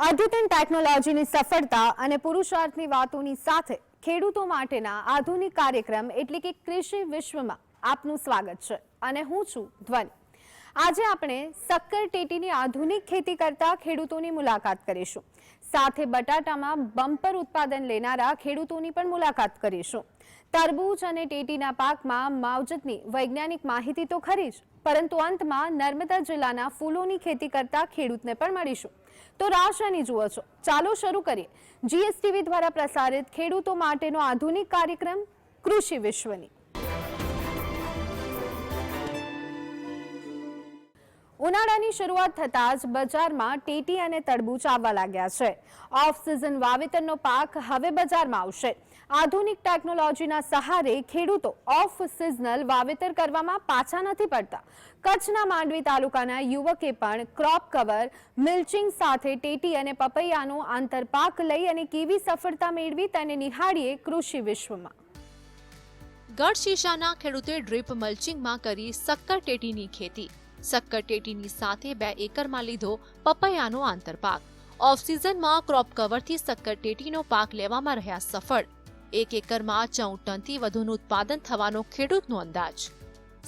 અદ્યતન ટેકનોલોજીની સફળતા અને પુરુષાર્થની વાતોની સાથે ખેડૂતો માટેના આધુનિક કાર્યક્રમ એટલે કે કૃષિ વિશ્વમાં આપનું સ્વાગત છે અને હું છું ધ્વનિ. આજે આપણે શક્કર ટેટીની આધુનિક ખેતી કરતા ખેડૂતોની મુલાકાત કરીશું. સાથે બટાટામાં બમ્પર ઉત્પાદન લેનારા ખેડૂતોની પણ મુલાકાત કરીશું. તરબૂચ અને ટેટીના પાકમાં માવજતની વૈજ્ઞાનિક માહિતી તો ખરી જ. પરંતુ અંતમાં નર્મદા જિલ્લાના ફૂલોની ખેતી કરતા ખેડૂતને પણ મળીશું. તો રાશાની જુઓ છો. ચાલો શરૂ કરીએ. જીએસટીવી દ્વારા પ્રસારિત ખેડૂતો માટેનો આધુનિક કાર્યક્રમ કૃષિ વિશ્વની. ઉનાળાની શરૂઆત થતાં જ બજારમાં ટેટી અને તડબૂચ આવવા લાગ્યા છે. ઓફ સિઝન વાવેતરનો પાક હવે બજારમાં આવશે. આધુનિક ટેકનોલોજીના સહારે ખેડૂતો ઓફ સિઝનલ વાવેતર કરવામાં પાછા નથી પડતા. કચ્છના માંડવી તાલુકાના યુવકે પણ ક્રોપ કવર મિલ્ચિંગ સાથે ટેટી અને પપૈયાનો આંતરપાક લઈ અને કેવી સફળતા મેળવી તેને નિહાળીએ કૃષિ વિશ્વમાં. ગઢ શીશાના ખેડૂતે ડ્રીપ મલ્ચિંગમાં કરી શક્કર ટેટીની ખેતી. શક્કર ટેટીની સાથે બે એકરમાં લીધો પપૈયાનો આંતરપાક. ઓફ સિઝનમાં ક્રોપ કવરથી સક્કરટેટીનો પાક લેવામાં રહ્યા સફળ. એક એકરમાં ચૌદ ટનથી વધુનું ઉત્પાદન થવાનો ખેડૂતનો અંદાજ.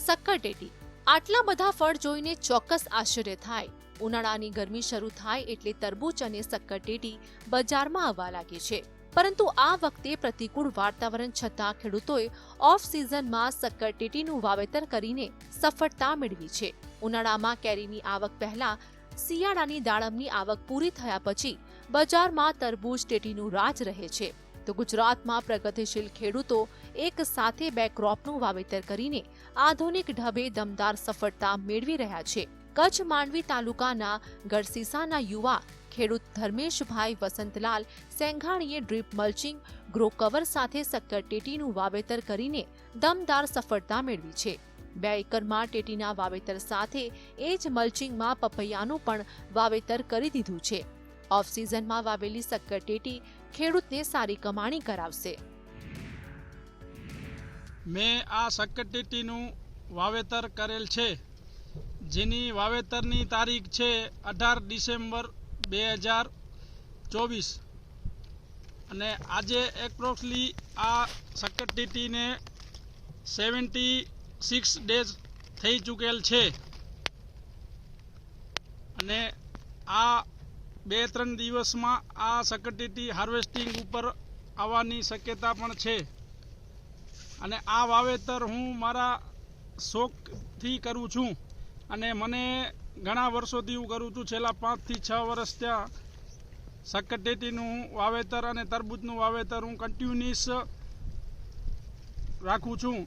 શક્કર ટેટી. આટલા બધા ફળ જોઈને ચોક્કસ આશ્ચર્ય થાય. ઉનાળાની ગરમી શરૂ થાય એટલે તરબૂચ અને સક્કર ટેટી બજારમાં આવવા લાગે છે. પરંતુ આ વખતે પ્રતિકૂળ વાતાવરણ છતાં ખેડૂતોએ ઓફ સિઝનમાં શક્કર ટેટીનું વાવેતર કરીને સફળતા મેળવી છે. ઉનાળામાં કેરીની આવક પહેલા શિયાળાની દાડમની આવક પૂરી થયા પછી બજારમાં તરબૂચ ટેટીનું રાજ રહે છે. તો ગુજરાતમાં પ્રગતિશીલ ખેડૂતો એક સાથે બે ક્રોપનું વાવેતર કરીને આધુનિક ઢબે દમદાર સફળતા મેળવી રહ્યા છે. કચ્છ માંડવી તાલુકાના ગરસીસાના યુવા ખેડૂત ધર્મેશભાઈ વસંતલાલ સેંઘાણીએ ડ્રીપ મલ્ચિંગ, ગ્રો કવર સાથે સક્કરટેટીનું વાવેતર કરીને દમદાર સફળતા મેળવી છે. બે એકરમાં ટેટીના વાવેતર સાથે એ જ મલ્ચિંગમાં પપૈયાનું પણ વાવેતર કરી દીધું છે. ઓફ સિઝનમાં વાવેલી સક્કર ટેટી ખેડૂતને સારી કમાણી કરાવશે. મેં આ શક્કરટેટીનું વાવેતર કરેલ છે. જેની વાવેતરની તારીખ છે અઢાર ડિસેમ્બર બે હજાર ચોવીસ. અને આજે એપ્રોક્સલી આ સકટીટીને સેવન્ટી સિક્સ ડેઝ થઈ ચૂકેલ છે. અને આ બે ત્રણ દિવસમાં આ સકટીટી હાર્વેસ્ટિંગ ઉપર આવવાની શક્યતા પણ છે. અને આ વાવેતર હું મારા શોખથી કરું છું. અને મને ઘણા વર્ષોથી હું કરું છું, છેલ્લા પાંચથી છ વર્ષ ત્યાં શક્કરટેટીનું વાવેતર અને તરબૂચનું વાવેતર હું કન્ટિન્યુઅસ રાખું છું.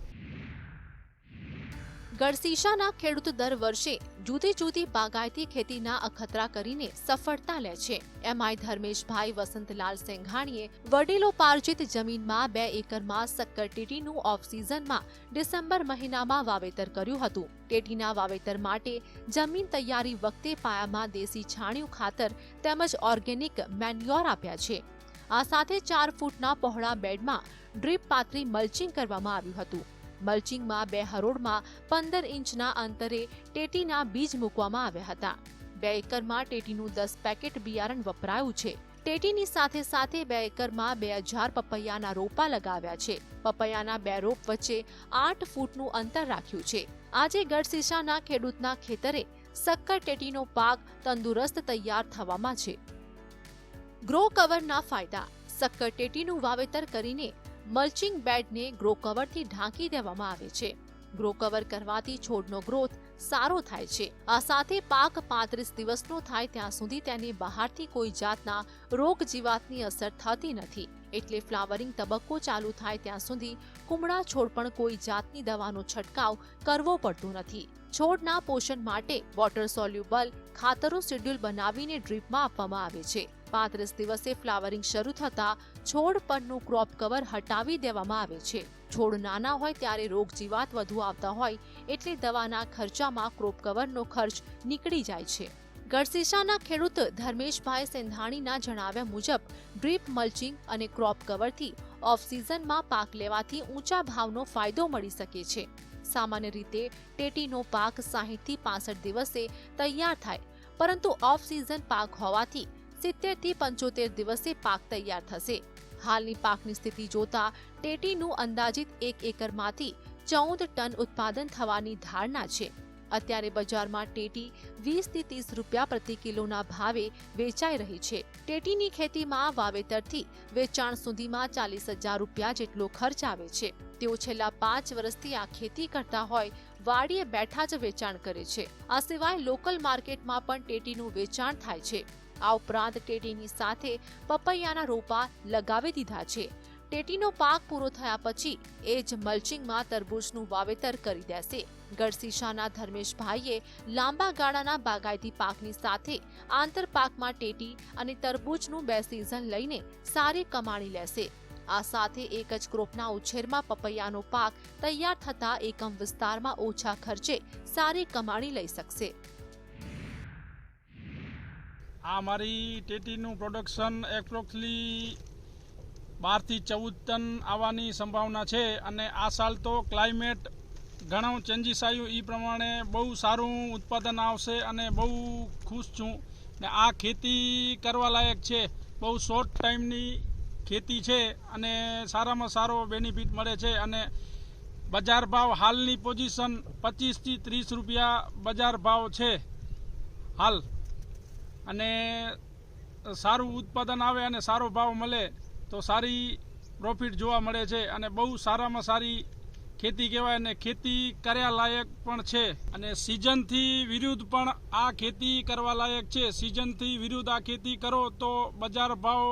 ગઢસીશાના ખેડૂત દર વર્ષે જુદી જુદી બાગાયતી ખેતીના અખતરા કરીને સફળતા લે છે. એમઆઈ ધર્મેશભાઈ વસંતલાલ સેંઘાણીએ વડીલો પાર્જિત જમીનમાં બે એકરમાં શક્કર ટેટીનું ઓફ સિઝનમાં ડિસેમ્બર મહિનામાં વાવેતર કર્યું હતું. ટેટીના વાવેતર માટે જમીન તૈયારી વખતે પાયામાં દેશી છાણિયું ખાતર તેમજ ઓર્ગેનિક મેન્યોર આપ્યા છે. આ સાથે ચાર ફૂટના પહોળા બેડમાં ડ્રીપ પાથરી મલ્ચિંગ કરવામાં આવ્યું હતું. મલ્ચિંગમાં બે હરોળમાં પંદર ઇંચના અંતરે ટેટીના બીજ મૂકવામાં આવ્યા હતા. બે એકરમાં ટેટીનું દસ પેકેટ બિયારણ વપરાયું છે. ટેટીની સાથે સાથે બે એકરમાં બે હજાર પપૈયાના રોપા લગાવ્યા છે. પપૈયાના બે રોપ વચ્ચે આઠ ફૂટનું અંતર રાખ્યું છે. આજે ગઢશીશાના ખેડૂતના ખેતરે શક્કર ટેટીનો પાક તંદુરસ્ત તૈયાર થવામાં છે. ગ્રો કવરના ફાયદા. શક્કર ટેટીનું વાવેતર કરીને મલ્ચિંગ બેડને ગ્રો કવરથી ઢાંકી દેવામાં આવે છે. ગ્રો કવર કરવાથી છોડનો ગ્રોથ સારો થાય છે. આ સાથે પાક પાંત્રીસ દિવસનો થાય ત્યાં સુધી તેની બહારથી કોઈ જાતના રોગ જીવાતની અસર થતી નથી. એટલે ફ્લાવરિંગ તબક્કો ચાલુ થાય ત્યાં સુધી કુમળા છોડ પણ કોઈ જાતની દવાનો છંટકાવ કરવો પડતો નથી. છોડના પોષણ માટે વોટર સોલ્યુબલ ખાતરો શેડ્યુલ બનાવીને ડ્રીપમાં આપવામાં આવે છે. પાંત્રીસ દિવસે ફ્લાવરિંગ શરૂ થતા છોડ પરનું ક્રોપ કવર હટાવી દેવામાં આવે છે. છોડ નાના હોય ત્યારે રોગ જીવાત વધુ આવતા હોય એટલે દવાના ખર્ચામાં ક્રોપ કવરનો ખર્ચ નીકળી જાય છે. ગઢસીસાના ખેડૂત ધર્મેશભાઈ સેંધાણીના જણાવ્યા મુજબ, ડ્રીપ મલ્ચિંગ અને ક્રોપ કવરથી ઓફ સિઝનમાં પાક લેવાથી ઊંચા ભાવનો ફાયદો મળી શકે છે. સામાન્ય રીતે ટેટીનો પાક સાહીઠથી પાસઠ દિવસે તૈયાર થાય, પરંતુ ઓફ સિઝન પાક હોવાથી સિત્તેરથી પંચોતેર દિવસે પાક તૈયાર થશે. હાલની પાકની સ્થિતિ જોતા ટેટીનું અંદાજિત એક એકરમાંથી ચૌદ ટન ઉત્પાદન થવાની ધારણા છે. અત્યારે બજારમાં ટેટી વીસથી ત્રીસ રૂપિયા પ્રતિ કિલોના ભાવે વેચાઈ રહી છે. ટેટીની ખેતીમાં વાવેતરથી વેચાણ સુધીમાં ચાલીસ હજાર રૂપિયા જેટલો ખર્ચ આવે છે. તેઓ છેલ્લા પાંચ વર્ષથી આ ખેતી કરતા હોય, વાડીએ બેઠા જ વેચાણ કરે છે. આ સિવાય લોકલ માર્કેટમાં પણ ટેટીનું વેચાણ થાય છે. આ ઉપરાંત ટેટીની સાથે પપૈયાના રોપા લગાવી દીધા છે. ટેટીનો પાક પૂરો થયા પછી એ જ મલ્ચિંગમાં તરબૂચનું વાવેતર કરી દેશે. ગઢશીશાના ધર્મેશભાઈએ લાંબા ગાળાના બાગાયતી પાકની સાથે આંતર પાકમાં ટેટી અને તરબૂચનું બે સિઝન લઈને સારી કમાણી લેશે. આ સાથે એક જ ક્રોપના ઉછેરમાં પપૈયાનો પાક તૈયાર થતા એકમ વિસ્તારમાં ઓછા ખર્ચે સારી કમાણી લઈ શકશે. આ મારી ટેટીનું પ્રોડક્શન એપ્રોક્સલી બારથી ચૌદ ટન આવવાની સંભાવના છે અને આ સાલ તો ક્લાઇમેટ ઘણું ચેન્જીસ આવ્યું. એ પ્રમાણે બહુ સારું ઉત્પાદન આવશે અને બહુ ખુશ છું. ને આ ખેતી કરવા લાયક છે. બહુ શોર્ટ ટાઈમની ખેતી છે અને સારામાં સારો બેનિફિટ મળે છે અને બજાર ભાવ હાલની પોઝિશન પચીસથી ત્રીસ રૂપિયા બજાર ભાવ છે. હાલ અને સારું ઉત્પાદન આવે અને સારો ભાવ મળે તો સારી પ્રોફિટ જોવા મળે છે અને બહુ સારામાં સારી ખેતી કહેવાય અને ખેતી કર્યા લાયક પણ છે. અને સિઝનથી વિરુદ્ધ પણ આ ખેતી કરવા લાયક છે. સિઝનથી વિરુદ્ધ આ ખેતી કરો તો બજાર ભાવ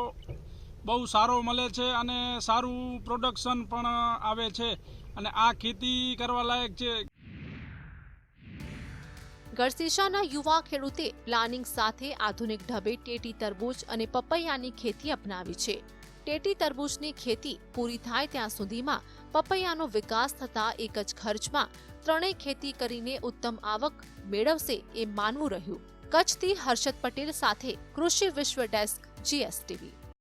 બહુ સારો મળે છે અને સારું પ્રોડક્શન પણ આવે છે. અને આ ખેતી કરવા લાયક છે. ગઢસીશાના યુવા ખેડૂતે પ્લાનિંગ સાથે આધુનિક ઢબે ટેટી તરબૂચ અને પપૈયાની ખેતી અપનાવી છે. ટેટી તરબૂચની ખેતી પૂરી થાય ત્યાં સુધીમાં પપૈયાનો વિકાસ થતા એક જ ખર્ચમાં ત્રણેય ખેતી કરીને ઉત્તમ આવક મેળવશે એ માનવું રહ્યું. કચ્છથી હર્ષદ પટેલ સાથે કૃષિ વિશ્વ ડેસ્ક, જીએસટીવી.